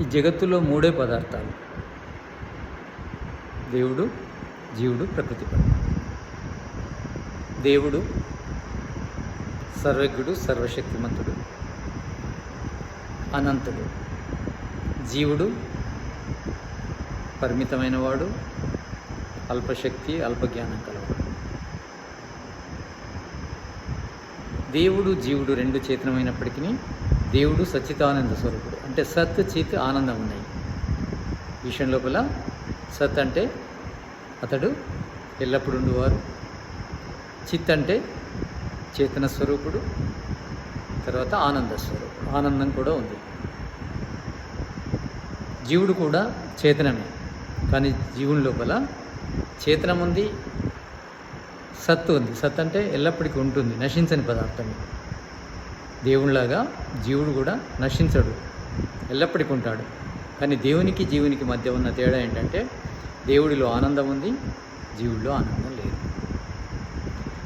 ఈ జగత్తులో మూడే పదార్థాలు. దేవుడు జీవుడు ప్రకృతి దేవుడు సర్వజ్ఞుడు సర్వశక్తిమంతుడు అనంతుడు. జీవుడు పరిమితమైనవాడు అల్పశక్తి అల్పజ్ఞానం కలవాడు. దేవుడు జీవుడు రెండు చేతనమైనప్పటికీ దేవుడు సచ్చితానంద స్వరూపుడు. అంటే సత్ చిత్ ఆనందం ఉన్నాయి. విషయం లోపల సత్ అంటే అతడు ఎల్లప్పుడు ఉండేవారు. చిత్ అంటే చేతన స్వరూపుడు తర్వాత ఆనంద స్వరూపుడు. ఆనందం కూడా ఉంది. జీవుడు కూడా చేతనమే. కానీ జీవుని లోపల చేతనం ఉంది సత్తు ఉంది. సత్ అంటే ఎల్లప్పటికీ ఉంటుంది నశించని పదార్థం దేవునిలాగా జీవుడు కూడా నశించడు. ఎల్లప్పటికీ ఉంటాడు కానీ దేవునికి జీవునికి మధ్య ఉన్న తేడా ఏంటంటే దేవుడిలో ఆనందం ఉంది జీవుడిలో ఆనందం లేదు.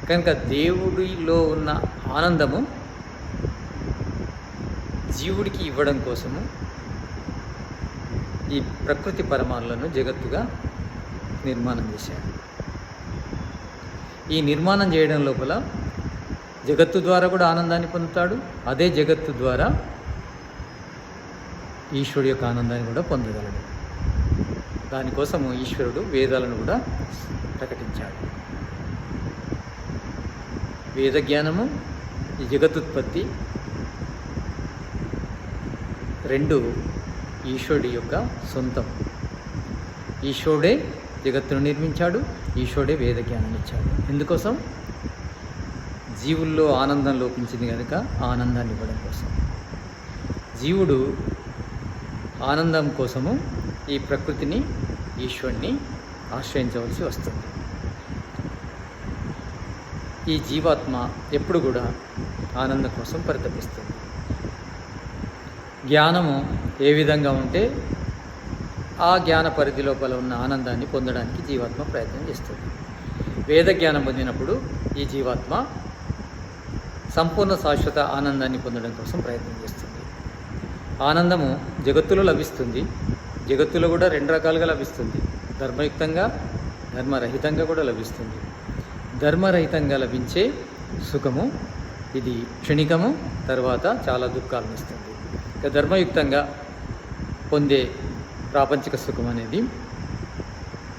కనుక దేవుడిలో ఉన్న ఆనందము జీవుడికి ఇవ్వడం కోసము ఈ ప్రకృతి పరమాణులను జగత్తుగా నిర్మాణం చేశాడు. ఈ నిర్మాణం చేయడం లోపల జగత్తు ద్వారా కూడా ఆనందాన్ని పొందుతాడు అదే జగత్తు ద్వారా ఈశ్వరుడు యొక్క ఆనందాన్ని కూడా పొందగలడు. దానికోసము ఈశ్వరుడు వేదాలను కూడా ప్రకటించాడు. వేద జ్ఞానము ఈ జగతుత్పత్తి రెండు ఈశ్వరుడి యొక్క సొంతం. ఈశ్వరుడే జగత్తును నిర్మించాడు ఈశ్వరుడే వేద జ్ఞానాన్ని ఇచ్చాడు. ఎందుకోసం? జీవుల్లో ఆనందం లోపించింది కనుక ఆనందాన్ని ఇవ్వడం కోసం. జీవుడు ఆనందం కోసము ఈ ప్రకృతిని ఈశ్వరుణ్ణి ఆశ్రయించవలసి వస్తుంది. ఈ జీవాత్మ ఎప్పుడు కూడా ఆనందం కోసం పరితపిస్తుంది. జ్ఞానము ఏ విధంగా ఉంటే ఆ జ్ఞాన పరిధి లోపల ఉన్న ఆనందాన్ని పొందడానికి జీవాత్మ ప్రయత్నం చేస్తుంది. వేద జ్ఞానం పొందినప్పుడు ఈ జీవాత్మ సంపూర్ణ శాశ్వత ఆనందాన్ని పొందడం కోసం ప్రయత్నం చేస్తుంది. ఆనందము జగత్తులో లభిస్తుంది. జగత్తులో కూడా రెండు రకాలుగా లభిస్తుంది. ధర్మయుక్తంగా ధర్మరహితంగా కూడా లభిస్తుంది. ధర్మరహితంగా లభించే సుఖము ఇది క్షణికము తర్వాత చాలా దుఃఖాలను ఇస్తుంది. ఇక ధర్మయుక్తంగా పొందే ప్రాపంచిక సుఖం అనేది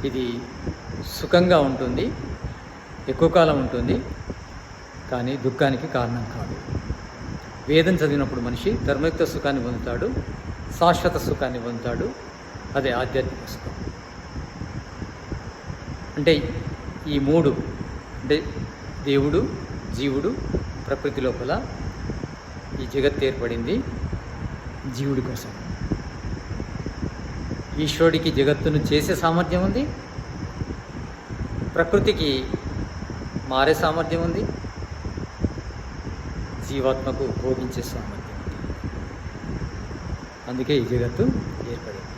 ఇది సుఖంగా ఉంటుంది ఎక్కువ కాలం ఉంటుంది. కానీ దుఃఖానికి కారణం కాదు. వేదం చదివినప్పుడు మనిషి ధర్మయుక్త సుఖాన్ని పొందుతాడు శాశ్వత సుఖాన్ని పొందుతాడు. అదే ఆధ్యాత్మిక సుఖం. అంటే ఈ మూడు అంటే దేవుడు జీవుడు ప్రకృతి లోపల ఈ జగత్ ఏర్పడింది జీవుడి కోసం. ఈశ్వరుడికి జగత్తును చేసే సామర్థ్యం ఉంది ప్రకృతికి మారే సామర్థ్యం ఉంది జీవాత్మకు భోగించే సామర్థ్యం అందుకే ఈ జగత్తు ఏర్పడింది.